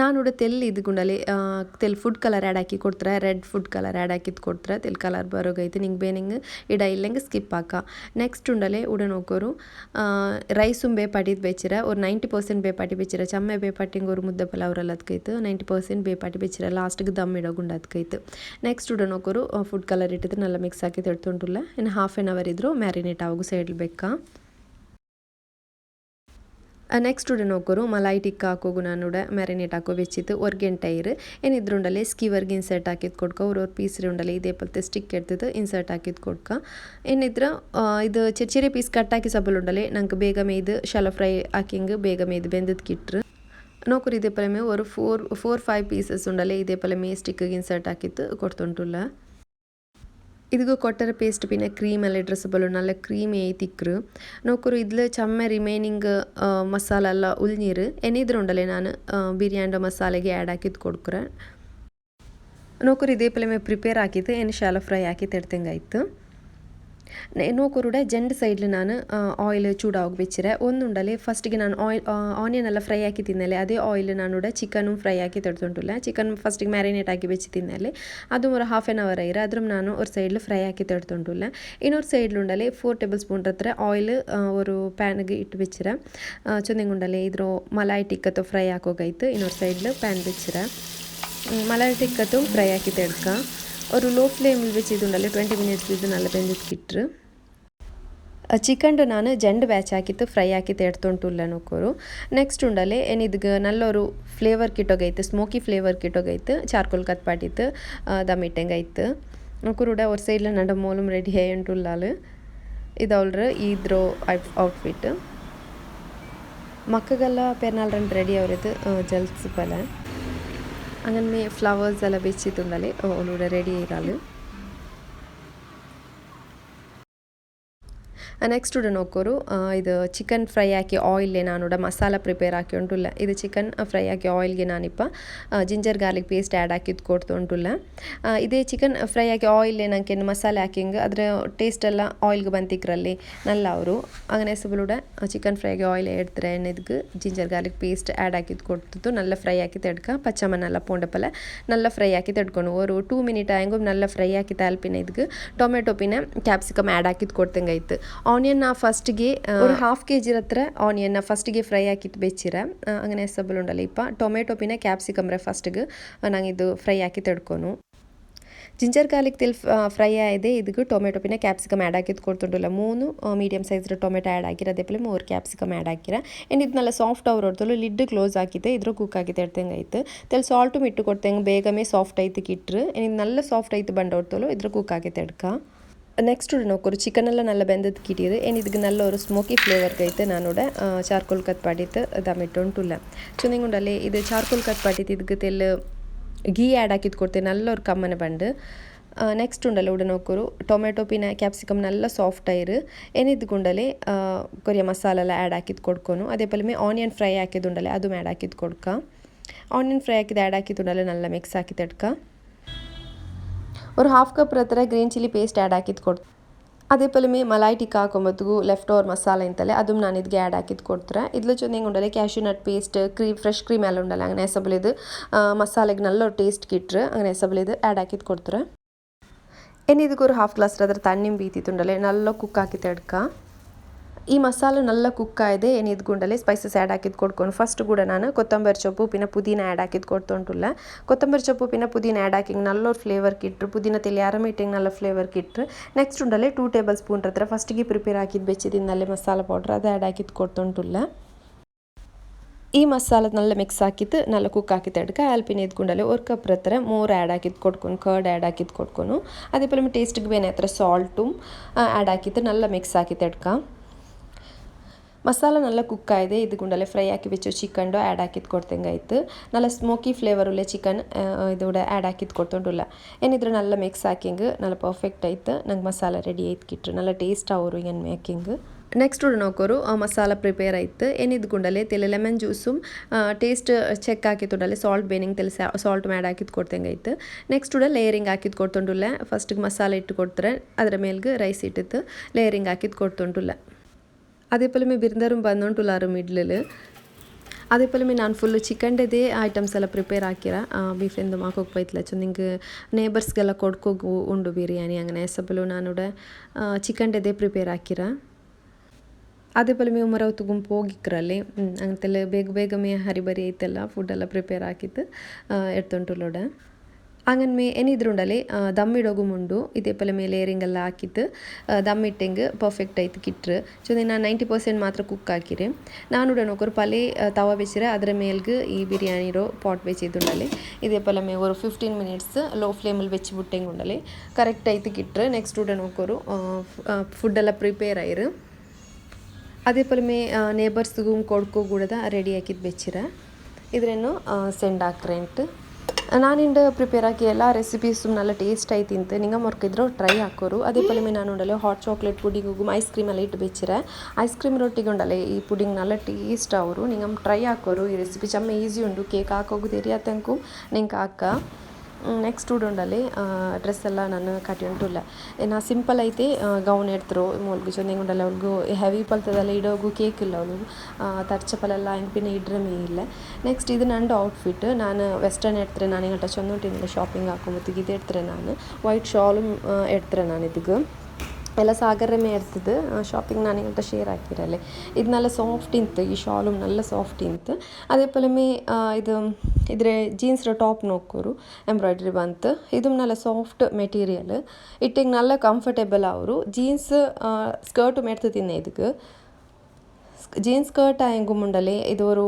S2: ನಾನೂಡ ತೆಲ್ ಗುಂಡಲೆ ತೆಲ್ ಫುಡ್ ಕಲರ್ ಆ್ಯಡ್ ಹಾಕಿ ಕೊಡ್ತಾರೆ ರೆಡ್ ಫುಡ್ ಕಲರ್ ಆ್ಯಡ್ ಹಾಕಿದ್ ಕೊಡ್ತಾರೆ, ತೆಲ್ ಕಲರ್ ಬರೋಗೈತೆ, ನಿಂಗೆ ಬೇನಿಂಗ್ ಇಡ ಇಲ್ಲಂಗೆ ಸ್ಕಿಪ್ ಹಾಕ. ನೆಕ್ಸ್ಟ್ ಉಂಡಲೆ ಉಡನ್ ಹೋಗೋರು ರೈಸುಮ್ ಬೇಪಾಟಿದ್ ಬೇಚಿರ, ಅವ್ರು ನೈಂಟಿ ಪರ್ಸೆಂಟ್ ಬೇಪಾಟಿ ಬೇಚಿರ, ಚಮ್ಮೆ ಬೇಪಾಟಿಂಗ್ ಅವ್ರು ಮುದ್ದೆ ಪಲಾವ್ರಲ್ಲಿ ಅದಕ್ಕೈತು ನೈಂಟಿ ಪರ್ಸೆಂಟ್ ಬೇಪಾಟಿ ಬೇಚಿರ ಲಾಸ್ಟ್ಗೆ ದಮ್ ಇಡೋಗುಂಡ ಅದಕ್ಕೈತು ನೆಕ್ಸ್ಟ್ ಉಡನ್ ಫುಡ್ ಕಲರ್ ಇಟ್ಟಿದ್ರೆ, ನಲ್ಲ ಮಿಕ್ಸ್ ಹಾಕಿ ತೆಡ್ತೊಂಡುಲ್ಲ ಇನ್ನು ಹಾಫ್ ಆನ್ ಅವರ್ ಇದ್ದರು ಮ್ಯಾರಿನೇಟ್ ಆವಾಗೂ ಸೈಡ್ ಬೇಕಾ? ನೆಕ್ಸ್ಟ್ ಉಡೆ ನೋಕೋರು ಮಲಾಯಿ ಟಿಕ್ಕ ಹಾಕೋಗು ನಾನು ಮ್ಯಾರಿನೇಟ್ ಹಾಕೋ ಬೆಚ್ಚಿತ್ತು. ಒರ್ಗೆಂಟೈರ್ ಏನಿದ್ರು ಉಂಡಲೆ ಸ್ಕೀವರ್ಗೆ ಇನ್ಸರ್ಟ್ ಹಾಕಿದ್ ಕೊಡ್ಕ. ಅವ್ರು ಅವ್ರ ಪೀಸ್ ಉಂಡಲೆ ಇದೇ ಪಲ್ತೆ ಸ್ಟಿಕ್ ಎಡ್ತಿದ್ದು ಇನ್ಸರ್ಟ್ ಹಾಕಿದ್ ಕೊಡ್ಕ. ಏನಿದ್ರ ಇದು ಚಿರ್ಚಿರಿ ಪೀಸ್ ಕಟ್ ಹಾಕಿ ಸಬಲ್ ಉಂಡಲೆ ನಂಗೆ ಬೇಗ ಮೇಯ್ದು ಶಾಲ ಫ್ರೈ ಹಾಕಿಂಗ್ ಬೇಗ ಮೇಯ್ದು ಬೆಂದದ್ ಕಿಟ್ರು. ನೋಕರು ಇದೇ ಪಲಮೆ ಅವರು ಫೋರ್ ಫೋರ್ ಫೈವ್ ಪೀಸಸ್ ಉಂಡಲೆ ಇದೇ ಮೇ ಸ್ಟಿಕ್ಕಿಗೆ ಇನ್ಸರ್ಟ್ ಹಾಕಿತ್ತು, ಕೊಡ್ತುಂಟುಲ್ಲ. ಇದಕ್ಕೂ ಕೊಟ್ಟರೆ ಪೇಸ್ಟ್ ಪಿನ ಕ್ರೀಮ್ ಎಲ್ಲ ಡ್ರೆಸ್ಸಬಲು ನಲ್ಲ ಕ್ರೀಮ್ ಏತಿಕ್ರು ನೋಕರು ಇದ್ಲ ಚಮ್ಮೆ ರಿಮೈನಿಂಗ್ ಮಸಾಲ ಎಲ್ಲ ಉಲ್ನೀರು ಎನಿದ್ರು ಉಂಡಲೆ ನಾನು ಬಿರಿಯಾನಿ ಮಸಾಲೆಗೆ ಆ್ಯಡ್ ಹಾಕಿದ್ದು ಕೊಡ್ಕರ ನೋಕರು ಇದೇ ಪಲಮೆ ಪ್ರಿಪೇರ್ ಹಾಕಿದ್ದು ಏನು ಶಾಲ ಫ್ರೈ ಹಾಕಿ ತೆಡ್ತಂಗಾಯ್ತು ನೋಕೋರು ಜಂಡ್ ಸೈಡ್ಲಿ ನಾನು ಆಯಿಲ್ ಚೂಡಾಗಿ ಬೆಚ್ಚಿರೆ ಒಂದುಂಡಲ್ಲಿ ಫಸ್ಟಿಗೆ ನಾನು ಆಯಿಲ್ ಆನಿಯನ್ ಎಲ್ಲ ಫ್ರೈ ಹಾಕಿ ತಿನ್ನಲೆ ಅದೇ ಆಯಿಲ್ ನಾನು ಚಿಕನು ಫ್ರೈ ಹಾಕಿ ತಡ್ದುಂಟುಲ್ಲ ಚಿಕನ್ ಫಸ್ಟಿಗೆ ಮ್ಯಾರಿನೇಟ್ ಆಗಿ ಬೆಚ್ಚಿ ತಿನ್ನಲೆ ಅದು ഒരു ഹാഫ് ആൻ അവർ ആയിരം അതും ഞാൻ ഒരു സൈഡിൽ ഫ്രൈ ആക്കി തടുത്തോണ്ടില്ല ഇനൊരു സൈഡിലുണ്ടല്ലേ ഫോർ ടേബിൾ സ്പൂൺ അത്ര ഓയിൽ ഒരു പാനിಗೆ ഇട്ട് വെച്ചിರ ചൊന്നിങ്ങുണ്ടല്ലേ ഇതൊരു മലായി ಟಿಕ್ಕತ್ತು ಫ್ರೈ ಹಾಕೋಗೈತು ಇನ್ನೊಂದು ಸೈಡ್ಲು ಪ್ಯಾನ್ വെച്ചിರ മലയാള ಟಿಕ್ಕത്തും ഫ്രൈ ആക്കി തെടുക്കാം ഒരു ലോ ഫ്ലെയിമിൽ വെച്ച് ഇതുണ്ടല്ലോ? ಮಿನಿಟ್ಸ್ മിനിറ്റ്സ് ഇത് നല്ല ಬೆಂದಿಕ್ಕಿಟ್ರು ಚಿಕಂಡು ನಾನು ಜೆಂಡ್ ಬ್ಯಾಚ್ ಹಾಕಿತ್ತು ಫ್ರೈ ಹಾಕಿತ್ತು ಎಡ್ತೊಂಟುಲ್ಲ ನೋಕೋರು ನೆಕ್ಸ್ಟ್ ಉಂಡಲೆ ಏನಿದ್ಗೆ ನಲ್ಲೊರು ಫ್ಲೇವರ್ ಕಿಟ್ಟೋಗೈತು ಸ್ಮೋಕಿ ಫ್ಲೇವರ್ ಕಿಟ್ಟೋಗೈತು ಚಾರ್ಕೋಲ್ ಕತ್ಪಾಟಿತ್ತು ದಮಿಟ್ಟಂಗಾಯ್ತು ನೋಕೂರುಡ ಅವ್ರ ಸೈಡ್ಲ ನಡ ಮೋಲುಮ್ ರೆಡಿ ಹೇ ಉಂಟುಲ್ಲಾಲು ಇದವ್ರ ಇದ್ರೋ ಔಟ್ಫಿಟ್ ಮಕ್ಕಗೆಲ್ಲ ಪೆರ್ನಾಲ್ರಂಟು ರೆಡಿ ಅವ್ರದ್ದು ಜಲ್ಸ್ ಬಲ അങ്ങനെ ഫ്ലവേഴ്സ് എല്ലാം വെച്ചിട്ടുണ്ടല്ലേ ഒന്നുകൂടെ റെഡി ആയിക്കാൾ ನೆಕ್ಸ್ಟ್ ಉಡ ನೋಕೋರು ಇದು ಚಿಕನ್ ಫ್ರೈ ಹಾಕಿ ಆಯಿಲ್ಗೆ ನಾನು ಮಸಾಲ ಪ್ರಿಪೇರ್ ಹಾಕಿ ಉಂಟುಲ್ಲ ಇದು ಚಿಕನ್ ಫ್ರೈ ಹಾಕಿ ಆಯಿಲ್ಗೆ ನಾನಿಪ್ಪ ಜಿಂಜರ್ ಗಾರ್ಲಿಕ್ ಪೇಸ್ಟ್ ಆ್ಯಡ್ ಹಾಕಿದ್ದು ಕೊಡ್ತು ಉಂಟುಲ್ಲ ಇದೇ ಚಿಕನ್ ಫ್ರೈ ಹಾಕಿ ಆಯಿಲ್ಗೆ ನಂಗೆ ಮಸಾಲೆ ಹಾಕಿಂಗ್ ಅದರ ಟೇಸ್ಟ್ ಎಲ್ಲ ಆಯಿಲ್ಗೆ ಬಂತಿಕ್ರಲ್ಲಿ ನಲ್ಲ ಅವರು അങ്ങനെ ಸುಬಲುಡ ಚಿಕನ್ ಫ್ರೈಗೆ ಆಯಿಲ್ ಎಡ್ತಾರೆ ಎಣ್ಣೆದ್ಗೆ ಜಿಂಜರ್ ಗಾರ್ಲಿಕ್ ಪೇಸ್ಟ್ ಆ್ಯಡ್ ಹಾಕಿದ್ದು ಕೊಡ್ತಿತ್ತು ನಲ್ಲ ಫ್ರೈ ಹಾಕಿ ತೆಡ್ಕ ಪಚ್ಚಮನೆಲ್ಲ ಪೋಂಡಪಲ್ಲ ನಲ್ಲ ಫ್ರೈ ಹಾಕಿ ತೆಡ್ಕೊಂಡು ஒரு ಟೂ ಮಿನಿಟ್ ಆಯಂಗು ನಲ್ಲ ಫ್ರೈ ಹಾಕಿ ತಾಲ್ಪಿನ ಇದಕ್ಕೆ ಟೊಮೆಟೊ ಪಿನ ಕ್ಯಾಪ್ಸಿಕಮ್ ಆ್ಯಡ್ ಹಾಕಿದ್ದು ಕೊಡ್ತಂಗಾಯ್ತು ಆನಿಯನ್ನ ಫಸ್ಟಿಗೆ ഒരു ഹാഫ് കെ ജി ಹತ್ರ ಆನಿಯನ್ನ ಫಸ್ಟಿಗೆ ಫ್ರೈ ಹಾಕಿತ್ತು ಬೆಚ್ಚಿರ അങ്ങനെ ಸಬಲ್ ಉಂಡಲ್ಲ ಇಪ್ಪ ಟೊಮೆಟೊ ಪಿನ ಕ್ಯಾಪ್ಸಿಕಮ್ರೆ ಫಸ್ಟಿಗೆ ನಂಗೆ ಇದು ಫ್ರೈ ಹಾಕಿ ತೆಡ್ಕೊನು ಜಿಂಜರ್ ಗಾರ್ಲಿಕ್ ತಿಲ್ ಫ್ರೈ ಆಗಿದೆ ಇದಕ್ಕೆ ಟೊಮೆಟೊ ಪಿನ ಕ್ಯಾಪ್ಸಿಕಮ್ ಆ್ಯಡ್ ಹಾಕಿದ್ದು ಕೊಡ್ತುಂಟಲ್ಲ moon medium size tomato add ಹಾಕಿರ ಅದೇ ಪಲೆ ಮೂರು ಕ್ಯಾಪ್ಸಿಕಮ್ ಆ್ಯಡ್ ಹಾಕಿರ ಆ್ಯಂಡ್ ಇದನ್ನೆಲ್ಲ ಸಾಫ್ಟ್ ಅವ್ರು ಹೊಡ್ತಲು ಲಿಡ್ ಕ್ಲೋಸ್ ಹಾಕಿದ್ದೆ ಇದ್ರ ಕುಕ್ ಆಗಿ ತೆಡ್ತಂಗೆ ಆಯ್ತು ತೆಲ್ ಸಾಲ್ಟು ಮಿಟ್ಟು ಕೊಡ್ತಂಗೆ ಬೇಗಮೇ ಸಾಫ್ಟ್ ಆಯ್ತು ಕಿಟ್ರು ಇದು ನಲ್ಲ ಸಾಫ್ಟ್ ಆಯ್ತು ಬಂಡ ಹೊಡ್ತಲು ಇದ್ರ ಕುಕ್ ಆಗಿ ತೆಡ್ಕ நெக்ஸ்ட் ஒரு நோக்கு ஒரு சிக்கனெல்லாம் நல்லா வெந்ததுக்கிட்டியது ஏன் இதுக்கு நல்ல ஒரு ஸ்மோக்கி ஃப்ளேவருக்கு ಐತೆ ನಾನೋಡ ಚಾರ್ಕೋಲ್ ಕತ್ ಪಾಡಿತ್ತು ದಮಿಟ್ಟೊಂಟುಲ್ಲ ಚೆನ್ನಾಗಿ ಇದು ಚಾರ್ಕೋಲ್ ಕತ್ ಪಾಡಿತ್ತು ಇದಕ್ಕೆ ತೆಲ್ಲು ಗೀ ಆ್ಯಡ್ ಹಾಕಿದ್ ಕೊಡ್ತೇನೆ ನಲ್ಲ ஒரு ಕಮ್ಮನೆ ಬಂಡು ನೆಕ್ಸ್ಟ್ ಉಂಡಲೆ ಉಡನೋಕರು ಟೊಮೆಟೊ ಪಿನ ಕ್ಯಾಪ್ಸಿಕಮ್ ನಲ್ಲ ಸಾಫ್ಟ್ ಆಯಿರು ಏನಿದ್ದು ಗುಂಡಲೆ ಕೊರಿಯ ಮಸಾಲೆಲ್ಲ ಆ್ಯಡ್ ಹಾಕಿದ್ ಕೊಡ್ಕೊನು ಅದೇ ಪಲ್ಲೆ ಮೇ ಆನಿಯನ್ ಫ್ರೈ ಹಾಕಿದ್ದುಂಡಲೆ ಅದು ಆ್ಯಡ್ ಹಾಕಿದ್ ಕೊಡ್ಕ ಆನಿಯನ್ ಫ್ರೈ ಹಾಕಿದ್ದು ಆ್ಯಡ್ ಹಾಕಿದ್ದುಂಡಲೆ ನಲ್ಲ ಮಿಕ್ಸ್ ಹಾಕಿ ತಡ್ಕ ഒരു ഹാഫ് ಕಪ್ ಹತ್ರ ಗ್ರೀನ್ ಚಿಲ್ಲಿ ಪೇಸ್ಟ್ ಆ್ಯಡ್ ಹಾಕಿದ್ದು ಕೊಡ್ತು ಅದೇ ಪಲಮೆ ಮಲಾಯ್ ಟಿಕ್ಕಾ ಹಾಕೊಂಬತ್ತಿಗೂ ಲೆಫ್ಟ್ ಓವರ್ ಮಸಾಲೆ ಅಂತಲೇ ಅದು ನಾನು ಇದಕ್ಕೆ ಆ್ಯಡ್ ಹಾಕಿದ್ದು ಕೊಡ್ತಾರೆ ಇದ್ಲ ಚೊಂದಿಂಗೆ ಉಂಡಲೆ cashew nut paste cream fresh cream ಎಲ್ಲ ಉಂಡಲ್ಲ അങ്ങനെ ಹೆಸಬಲಿದು ಮಸಾಲೆಗೆ നല്ല ಟೇಸ್ಟ್ കിട്ടുക അങ്ങനെ ಹೆಸಬಲಿದು ಆ್ಯಡ್ ಹಾಕಿದ್ದು ಕೊಡ್ತಾರೆ ಇನ್ನು ಇದಕ್ಕೊಂದು ಹಾಫ್ ಗ್ಲಾಸ್ ಅದ್ರ ತಣ್ಣಿನ ಬೀತಿತ್ತುಂಡಲೆ ನಲ್ಲ ಕುಕ್ ಹಾಕಿ ತೆಡ್ಕ ಈ ಮಸಾಲನೆಲ್ಲ ಕುಕ್ಕಾಯಿದೆ ಏನು ಇದು ಗುಂಡಲೆ ಸ್ಪೈಸಸ್ ಆ್ಯಡ್ ಹಾಕಿದ್ ಕೊಡ್ಕೊಂಡು ಫಸ್ಟ್ ಕೂಡ ನಾನು ಕೊತ್ತಂಬರಿ ಸೊಪ್ಪು ಪಿನ ಪುದೀನ ಆ್ಯಡ್ ಹಾಕಿದ್ದು ಕೊಡ್ತೊಂಟುಲ್ಲ ಕೊತ್ತಂಬರಿ ಸೊಪ್ಪು ಪಿನ ಪುದೀನ ಆ್ಯಡ್ ಹಾಕಿಂಗ್ ನಲ್ಲೋ ಫ್ಲೇವರ್ ಕಿಟ್ಟರು ಪುದೀನ ತೆಲಿ ಅರಮಿಟ್ಟಿಂಗ್ ನಲ್ಲ ಫ್ಲೇವರ್ ಕಿಟ್ಟರು ನೆಕ್ಸ್ಟ್ ಉಂಡಲ್ಲೇ ಟೂ ಟೇಬಲ್ ಸ್ಪೂನ್ ಹತ್ರ ಫಸ್ಟಿಗೆ ಪ್ರಿಪೇರ್ ಹಾಕಿದ್ದು ನಲ್ಲಿ ಮಸಾಲ ಪೌಡ್ರ್ ಅದು ಆ್ಯಡ್ ಹಾಕಿದ್ದು ಕೊಡ್ತೊಂಟುಲ್ಲ ಈ ಮಸಾಲದ್ನೆಲ್ಲ ಮಿಕ್ಸ್ ಹಾಕಿದ್ದು ನಾಲ್ಕು ಕುಕ್ ಹಾಕಿದ್ದು ಅಡ್ಕ ಆಲ್ಪಿನ ಎದ್ಕೊಂಡಲ್ಲಿ ಒಂದು ಕಪ್ ಹತ್ರ ಮೂರು ಆ್ಯಡ್ ಹಾಕಿದ್ದು ಕೊಟ್ಕೊಂಡು ಕರ್ಡ್ ಆ್ಯಡ್ ಹಾಕಿದ್ದು ಕೊಟ್ಕೊಂಡು. ಅದೇ ಪಲ ಟೇಸ್ಟಿಗೆ ಬೇನೆ ಹತ್ರ ಸಾಲ್ಟು ಆ್ಯಡ್ ಹಾಕಿದ್ದು ನಲ್ಲ ಮಿಕ್ಸ್ ಹಾಕಿದ್ದು ಅಡ್ಕ ಮಸಾಲೆನೆಲ್ಲ ಕುಕ್ ಆಗಿದೆ ಇದು ಗುಂಡಲ್ಲೇ ಫ್ರೈ ಹಾಕಿ ಬೆಚ್ಚು ಚಿಕನ್ ಆ್ಯಡ್ ಹಾಕಿದ್ ಕೊಡ್ತಂಗಾಯ್ತು ನಲ್ಲ ಸ್ಮೋಕಿ ಫ್ಲೇವರುಲ್ಲೇ ಚಿಕನ್ ಇದೋಡ ಆ್ಯಡ್ ಹಾಕಿದ್ ಕೊಡ್ತೊಂಡುಲ್ಲ ಏನಿದ್ರು ನಲ್ಲ ಮಿಕ್ಸ್ ಹಾಕಿಂಗ್ ನಲ್ಲ ಪರ್ಫೆಕ್ಟ್ ಆಯ್ತು ನಂಗೆ ಮಸಾಲ ರೆಡಿ ಆಯ್ತು ಕಿಟ್ರು ನಲ್ಲ ಟೇಸ್ಟ್ ಅವರು ಏನು ಮೇಕಿಂಗ್ ನೆಕ್ಸ್ಟ್ ನೋಕೋರು ಮಸಾಲ ಪ್ರಿಪೇರ್ ಆಯ್ತು ಏನಿದ್ ಗುಂಡಲೆ ತೆಲೆ ಲೆಮನ್ ಜ್ಯೂಸು ಟೇಸ್ಟ್ ಚೆಕ್ ಹಾಕಿತ್ತುಂಡಲೆ ಸಾಲ್ಟ್ ಬೇನಿಂಗ್ ತೆಲೆ ಸಾಲ್ಟ್ ಮ್ಯಾಡ್ ಹಾಕಿದ್ ಕೊಡ್ತಂಗಾಯ್ತು ನೆಕ್ಸ್ಟ್ ಉಡ ಲೇಯರಿಂಗ್ ಹಾಕಿದ್ ಕೊಡ್ತೊಂಡುಲ್ಲ ಫಸ್ಟ್ ಮಸಾಲ ಇಟ್ಟು ಕೊಡ್ತಾರೆ ಅದರ ಮೇಲ್ಗೆ ರೈಸ್ ಇಟ್ಟಿತ್ತು ಲೇಯರಿಂಗ್ ಹಾಕಿದ್ ಕೊಡ್ತೊಂಡುಲ್ಲ അതേപോലെ മേ ബിരുന്ദാറും ಬಂದುಂಟುಲಾರು ಮಿಡ್ಲಲ್ಲಿ അതേപോലെ മേ ನಾನು ಫುಲ್ ಚಿಕನ್ದೇ ಐಟಮ್ಸ್ ಎಲ್ಲ ಪ್ರಿಪೇರ್ ಹಾಕಿರ ಬೀಫಿಂದು ಮಾಕೋಗಿ ಬೈತ್ಲ ಸೊ ನಿಂಗೆ ನೇಬರ್ಸ್ಗೆಲ್ಲ ಕೊಡ್ಕೋಗು ಉಂಡು ಬಿರಿಯಾನಿ അങ്ങനെ ಎಸಬಲು ನಾನುಡೆ ಚಿಕನ್ದೇ ಪ್ರಿಪೇರ್ ಹಾಕಿರ അതേപോലെ മേ ഉമ്മറവത്ത് ಗುಂಪು ಹೋಗಿಕ್ರಲ್ಲಿ ಅಂತೆಲ್ಲ ಬೇಗ ಬೇಗ ಮೇ ಹರಿಬರಿ ಐತೆಲ್ಲ ಫುಡ್ಡೆಲ್ಲ ಪ್ರಿಪೇರ್ ಹಾಕಿತ್ತು ಎಡ್ತೊಂಟುಲೋಡೆ അങ്ങനെ മേ ಏನಿದ್ರುಂಡಲೆ ದಮ್ ಇಡೋಗು ಮುಂಡು ಇದೇ ಪಲ ಮೇಲೆ ಲೇಯರಿಂಗ್ ಎಲ್ಲ ಹಾಕಿತ್ತು ದಮ್ ಇಟ್ಟಂಗೆ ಪರ್ಫೆಕ್ಟ್ ಆಯ್ತು ಕಿಟ್ರು ಸೊ ನಾನು ನೈಂಟಿ ಪರ್ಸೆಂಟ್ ಮಾತ್ರ ಕುಕ್ ಹಾಕಿರಿ ನಾನು ನೋಕರು ಪಲೆ ತವ ಬೆಚ್ಚಿರೆ ಅದರ ಮೇಲ್ಗೆ ಈ ಬಿರಿಯಾನಿರೋ ಪಾಟ್ ಬೆಚ್ಚಿದ್ದುಂಡಲೆ ಇದೇ ಪಲ ಮೇ ಒಂದು ಫಿಫ್ಟೀನ್ ಮಿನಿಟ್ಸ್ ಲೋ ಫ್ಲೇಮಲ್ಲಿ ಬೆಚ್ಚಿ ಬಿಟ್ಟಂಗೆ ಉಂಡಲೆ ಕರೆಕ್ಟ್ ಆಯ್ತು ಕಿಟ್ರು ನೆಕ್ಸ್ಟ್ ಉಡ ನೋಕೋರು ಫುಡ್ಡೆಲ್ಲ ಪ್ರಿಪೇರ್ ಆಯ್ರು അതേപോലെ മേ ನೇಬರ್ಸ್ಗೂ ಕೊಡ್ಕೋ ಕೂಡದ ರೆಡಿ ಹಾಕಿದ್ದು ಬೆಚ್ಚಿರ ಇದ್ರೇನು ಸೆಂಡ್ ಹಾಕ್ರೆಂಟ್ ನಾನಿಂದ ಪ್ರಿಪೇರ್ ಆಗಿ ಎಲ್ಲ ರೆಸಿಪೀಸ್ ನಲ್ಲ ಟೇಸ್ಟ್ ಆಯ್ತು ಅಂತ ನಿಂಗ ಮರ್ಕಿದ್ರು ಟ್ರೈ ಹಾಕೋರು. ಅದೇ ಪಲಿಮೆ ನಾನು ಉಂಡಲ್ಲ hot chocolate pudding ice cream ಎಲ್ಲ ಇಟ್ಟು ಬೆಚ್ಚಿರೆ. ಐಸ್ ಕ್ರೀಮ್ ರೊಟ್ಟಿಗೆ ಈ ಪುಡಿಂಗ್ ನಲ್ಲ ಟೇಸ್ಟ್ ಅವರು. ನಿಂಗ ಟ್ರೈ ಹಾಕೋರು. ಈ ರೆಸಿಪಿ ಚಮ್ಮ ಈಸಿ ಉಂಡು. ಕೇಕ್ ಹಾಕೋಗು ಆತಂಕು ನಿಂಗೆ ಹಾಕ. ನೆಕ್ಸ್ಟ್ ಉಂಡಲ್ಲಿ ಡ್ರೆಸ್ ಎಲ್ಲ ನಾನು ಕಟ್ಟಿ ಉಂಟುಲ್ಲ ನಾ ಸಿಂಪಲ್ ಐತೆ ಗೌನ್ ಎಡ್ತರು ಮೂಲ್ಗು ಚೊಂದೆ ಉಂಡಲ್ಲ ಅವ್ಳಿಗೂ ಹೆವಿ ಪಲ್ತದಲ್ಲ ಇಡೋಗು ಕೇಕ್ ಇಲ್ಲ ಅವಳು ತರ್ಚಪಲೆಲ್ಲ ಹಂಗೆ ಪಿನ್ನ ಇಡ್ರೆ ಮೇ ಇಲ್ಲ ನೆಕ್ಸ್ಟ್ ಇದು ನಂದು ಔಟ್ಫಿಟ್ ನಾನು ವೆಸ್ಟರ್ನ್ ಎಡ್ತಾರೆ ನಾನು ಹಿಂಗಟ ಚಂದ ಶಾಪಿಂಗ್ ಹಾಕೊಂಬತ್ತಿಗೆ ಇದು ಎಡ್ತಾರೆ ನಾನು ವೈಟ್ ಶಾಲು ಎಡ್ತಾರೆ ನಾನು ಇದಕ್ಕೆ ಎಲ್ಲ ಸಾಗರ ಮೇ ಇರ್ತದೆ ಶಾಪಿಂಗ್ ನಾನು ಅಂತ ಶೇರ್ ಹಾಕಿರಲ್ಲ ಇದು നല്ല ಸಾಫ್ಟ್ ಇಂತು ಈ ಶಾಲು നല്ല ಸಾಫ್ಟ್ ಇಂತು അതേപോലെ മേ ಇದು ಇದ್ರೆ ಜೀನ್ಸ್ ಟಾಪ್ ನೋಕೋರು ಎಂಬ್ರಾಯ್ಡ್ರಿ ಬಂತು ಇದು നല്ല ಸಾಫ್ಟ್ ಮೆಟೀರಿಯಲ್ ಇಟ್ಟಿಗೆ നല്ല ಕಂಫರ್ಟೇಬಲ್ ಅವರು ಜೀನ್ಸ್ ಸ್ಕರ್ಟ್ ಮೆಡ್ತು ತಿನ್ನೆ ಇದಕ್ಕೆ ಜೀನ್ಸ್ ಸ್ಕರ್ಟ್ ಆಯಂಗು ಮುಂಡಲೆ ಇದು ஒரு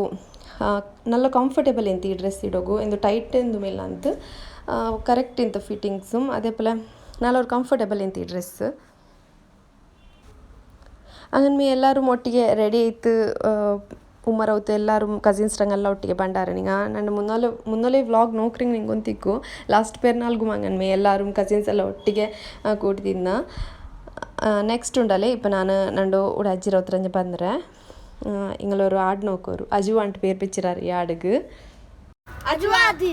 S2: നല്ല ಕಂಫರ್ಟೇಬಲ್ ಇಂತ ಈ ಡ್ರೆಸ್ ಇಡೋಗು ಎಂದು ಟೈಟ್ ಎಂದು ಮೇಲೆ ಅಂತ ಕರೆಕ್ಟ್ ಇಂತ ಫಿಟ್ಟಿಂಗ್ಸು അതേപോലെ നല്ല ഒരു ಕಂಫರ್ಟೇಬಲ್ ಇಂತ ಹಂಗನ್ ಮೀ ಎಲ್ಲರೂ ಒಟ್ಟಿಗೆ ರೆಡಿ ಆಯ್ತು ಉಮ್ಮರ್ ಅವತ್ತು ಎಲ್ಲರೂ ಕಸಿನ್ಸ್ ರಂಗೆಲ್ಲ ಒಟ್ಟಿಗೆ ಬಂಡಾರ. ನಿಂಗ ನನ್ನ ಮುನ್ನೊಲೆ ಮುನ್ನೊಲೆ ವ್ಲಾಗ್ ನೋಕ್ರಿಂಗ್ ನಿಂಗೊಂತಿಕ್ಕು ಲಾಸ್ಟ್ ಪೇರ್ನಾಲ್ಗು ಮಂಗನ್ಮೆ ಎಲ್ಲರೂ ಕಸಿನ್ಸ್ ಎಲ್ಲ ಒಟ್ಟಿಗೆ ಕೂಡ್ತಿದ್ನ ನೆಕ್ಸ್ಟ್ ಉಂಡಲೆ ಇಪ್ಪ ನಾನು ನಂಡು ಉಡ ಅಜ್ಜಿರ ಹತ್ರ ನೋಕೋರು. இங்களொரு ஆடு நோக்கோரு
S3: அஜுவான்ட்டு பேர் பிச்சிறாரு ஆடுக்கு அஜுவாதி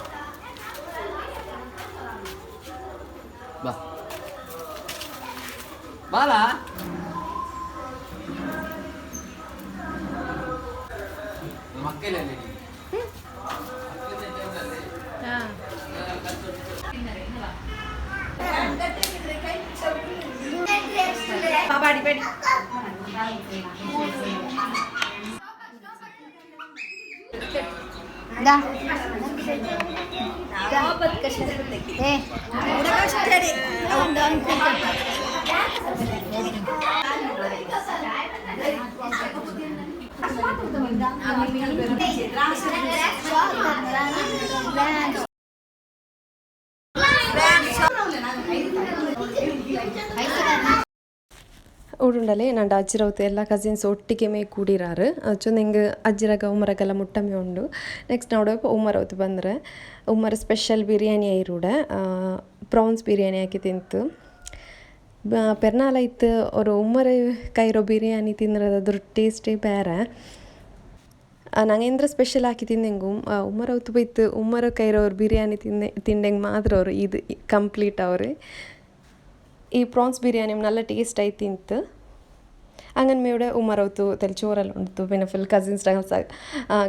S1: ಬಾಲ ಮಕ್ಕಳಲ್ಲಿ
S3: ಬಾಡಿ ಬೇಡಿ ದಾ ಏ ಒಂದು ಒಂದು
S2: ಊಡುಂಡಲೆ ನಂಡ ಅಜ್ಜಿರವತ್ತು ಎಲ್ಲ ಕಸಿನ್ಸ್ ಒಟ್ಟಿಗೆ ಮೇ ಕೂಡಿರಾರು. ಚೊಂದ ಹಿಂಗೆ ಅಜ್ಜಿರಗ ಉಮ್ಮರಗೆಲ್ಲ ಮುಟ್ಟಮೆ ಉಂಡು. ನೆಕ್ಸ್ಟ್ ನೋಡೋ ಉಮ್ಮರವತ್ತು ಬಂದರೆ. ಉಮ್ಮರ ಸ್ಪೆಷಲ್ ಬಿರಿಯಾನಿ ಐರೂಡ ಪ್ರಾನ್ಸ್ ಬಿರಿಯಾನಿ ಹಾಕಿ ತಿಂತು. ಪೆರ್ನಾಲ್ ಇತ್ತು ಅವರು ಉಮ್ಮರ ಕೈರೋ ಬಿರಿಯಾನಿ ತಿಂದ್ರೆ ಅದ್ರ ಟೇಸ್ಟೇ ಬೇರೆ. ನಂಗೇಂದ್ರ ಸ್ಪೆಷಲ್ ಹಾಕಿ ತಿಂದೆಂಗು ಉಮ್ಮರ ಉತ್ತು ಬೈತು ಉಮ್ಮರ ಕೈರೋರು ಬಿರಿಯಾನಿ ತಿಂದೆ ತಿಂಡೆಂಗೆ ಮಾತ್ರ ಅವರು. ಇದು ಕಂಪ್ಲೀಟ್ ಅವ್ರಿ. ಈ ಪ್ರಾನ್ಸ್ ಬಿರಿಯಾನಿ ನಲ್ಲ ಟೇಸ್ಟ್ ಆಯ್ತು ತಿಂತು. അങ്ങന്മയുടെ ഉമ്മറവത്തു തെൽച്ചോറെല്ലാം ഉണ്ടത്തു പിന്നെ ഫുൾ കസിൻസ്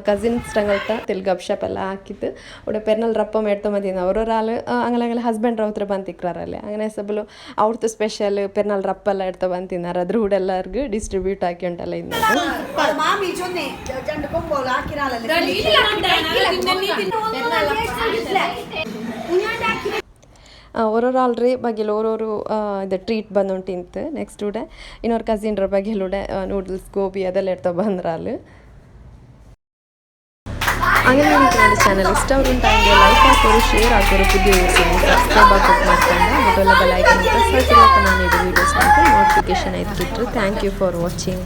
S2: കസിൻസ് ടങ്ങൾത്ത തെൽ ഗപ്ഷപ്പ് എല്ലാം ആക്കിയിട്ട് ഇവിടെ പെരുന്നാൾ റപ്പം എടുത്തു മതിയെന്ന്. ഓരോരാൾ അങ്ങനെ അങ്ങനെ ഹസ്ബൻഡ് റൗത്ര ಬಂದು അങ്ങനെ ಅಂಗನೆ അവിടുത്തെ സ്പെഷ്യൽ ಸ್ಪೆಷಲ್ റപ്പെല്ലാം ರಪ್ಪ ಎಲ್ಲ ಇಡ್ತಾ ಬಂದು കൂടെ എല്ലാവർക്കും ഡിസ്ട്രിബ്യൂട്ട്
S4: ആക്കി ഉണ്ടല്ലേ ഇന്ന് ಉಂಟಲ್ಲ ಅವರವ್ರ
S2: ಆಲ್ರಿ ಬಗ್ಗೆ ಅವರವರು ಇದು ಟ್ರೀಟ್ ಬಂದು ಹೊಂಟಿಂತು ನೆಕ್ಸ್ಟ್ ಡೇ ಇನ್ನೊರ್ ಕಸಿನ್ರ ಬಗ್ಗೆ ಕೆಲವುಡೆ ನೂಡಲ್ಸ್ ಗೋಬಿ ಅದೆಲ್ಲ ಇರ್ತವೆ ಬಂದ್ರ ಅಲ್ಲಿ. ಹಾಗೆ ನಾನು ಇಷ್ಟ ಅವ್ರು ಟೈಮ್ಗೆ ಲೈಕ್ ಹಾಕೋರು ಶೇರ್ ಹಾಕೋರು ಪುದ್ಯ ಸಬ್ಸ್ಕ್ರೈಬ್ ಹಾಕೋದು ಮಾಡ್ಕೊಂಡು ನಾನು ವಿಡಿಯೋಸ್ ನೋಟಿಫಿಕೇಶನ್ ಆಯ್ತು ಬಿಟ್ಟರು ಥ್ಯಾಂಕ್ ಯು ಫಾರ್ ವಾಚಿಂಗ್